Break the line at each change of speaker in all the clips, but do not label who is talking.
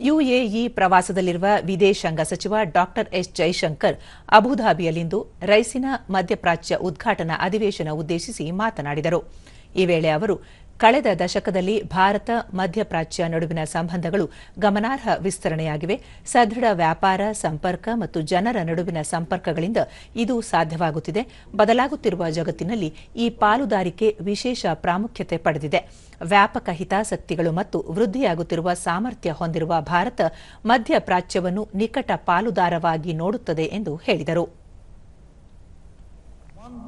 UAE ಪ್ರವಾಸದಲ್ಲಿರುವ ವಿದೇಶಾಂಗ ಸಚಿವ ಡಾಕ್ಟರ್ ಎಸ್ ಜೈಶಂಕರ್ ಅಬುಧಾಬಿಯಲ್ಲಿಂದು ರೈಸಿನ ಮಧ್ಯಪ್ರಾಚ್ಯ ಉದ್ಘಾಟನಾ ಅಧಿವೇಶನ ಉದ್ದೇಶಿಸಿ ಮಾತನಾಡಿದರು. ಈ ವೇಳೆ ಅವರು ಕಳೆದ ದಶಕದಲ್ಲಿ ಭಾರತ, ಮಧ್ಯಪ್ರಾಚ್ಯ ನಡುವಿನ ಸಂಬಂಧಗಳು ಗಮನಾರ್ಹ ವಿಸ್ತರಣೆಯಾಗಿವೆ. ಸದೃಢ ವ್ಯಾಪಾರ, ಸಂಪರ್ಕ ಮತ್ತು ಜನರ ನಡುವಿನ ಸಂಪರ್ಕಗಳಿಂದ ಇದು ಸಾಧ್ಯವಾಗುತ್ತಿದೆ. ಬದಲಾಗುತ್ತಿರುವ ಜಗತ್ತಿನಲ್ಲಿ ಈ ಪಾಲುದಾರಿಕೆ ವಿಶೇಷ ಪ್ರಾಮುಖ್ಯತೆ ಪಡೆದಿದೆ. ವ್ಯಾಪಕ ಹಿತಾಸಕ್ತಿಗಳು ಮತ್ತು ವೃದ್ಧಿಯಾಗುತ್ತಿರುವ ಸಾಮರ್ಥ್ಯ ಹೊಂದಿರುವ ಭಾರತ ಮಧ್ಯಪ್ರಾಚ್ಯವನ್ನು ನಿಕಟ ಪಾಲುದಾರವಾಗಿ ನೋಡುತ್ತದೆ ಎಂದು ಹೇಳಿದರು.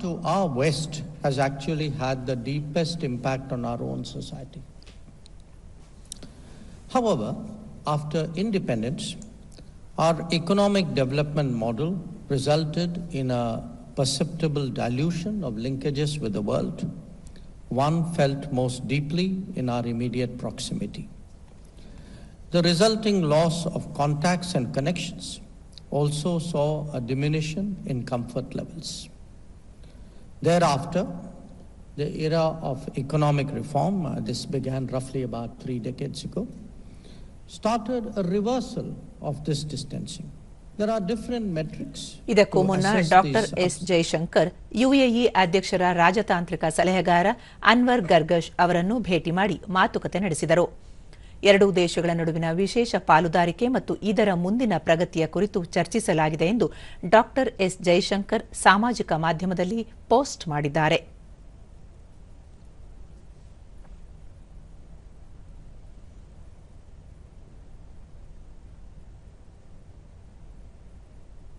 To our west has actually had the deepest impact on our own society. However, after independence, our economic development model resulted in a perceptible dilution of linkages with the world, one felt most deeply in our immediate proximity. The resulting loss of contacts and connections also saw a diminution in comfort levels. Thereafter, the era of economic reform, uh, this began roughly about three decades ago, started a reversal of this distancing. There are different metrics.
ಇದಕ್ಕೂ ಮುನ್ನ doctor S Jaishankar UAE ಅಧ್ಯಕ್ಷರ ರಾಜತಾಂತ್ರಿಕ ಸಲಹೆಗಾರ ಅನ್ವರ್ ಗರ್ಗಶ್ ಅವರನ್ನು ಭೇಟಿ ಮಾಡಿ ಮಾತುಕತೆ ನಡೆಸಿದರು ಎರಡೂ ದೇಶಗಳ ನಡುವಿನ ವಿಶೇಷ ಪಾಲುದಾರಿಕೆ ಮತ್ತು ಇದರ ಮುಂದಿನ ಪ್ರಗತಿಯ ಕುರಿತು ಚರ್ಚಿಸಲಾಗಿದೆ ಎಂದು ಡಾಕ್ಟರ್ ಎಸ್ ಜೈಶಂಕರ್ ಸಾಮಾಜಿಕ ಮಾಧ್ಯಮದಲ್ಲಿ ಪೋಸ್ಟ್ ಮಾಡಿದ್ದಾರೆ.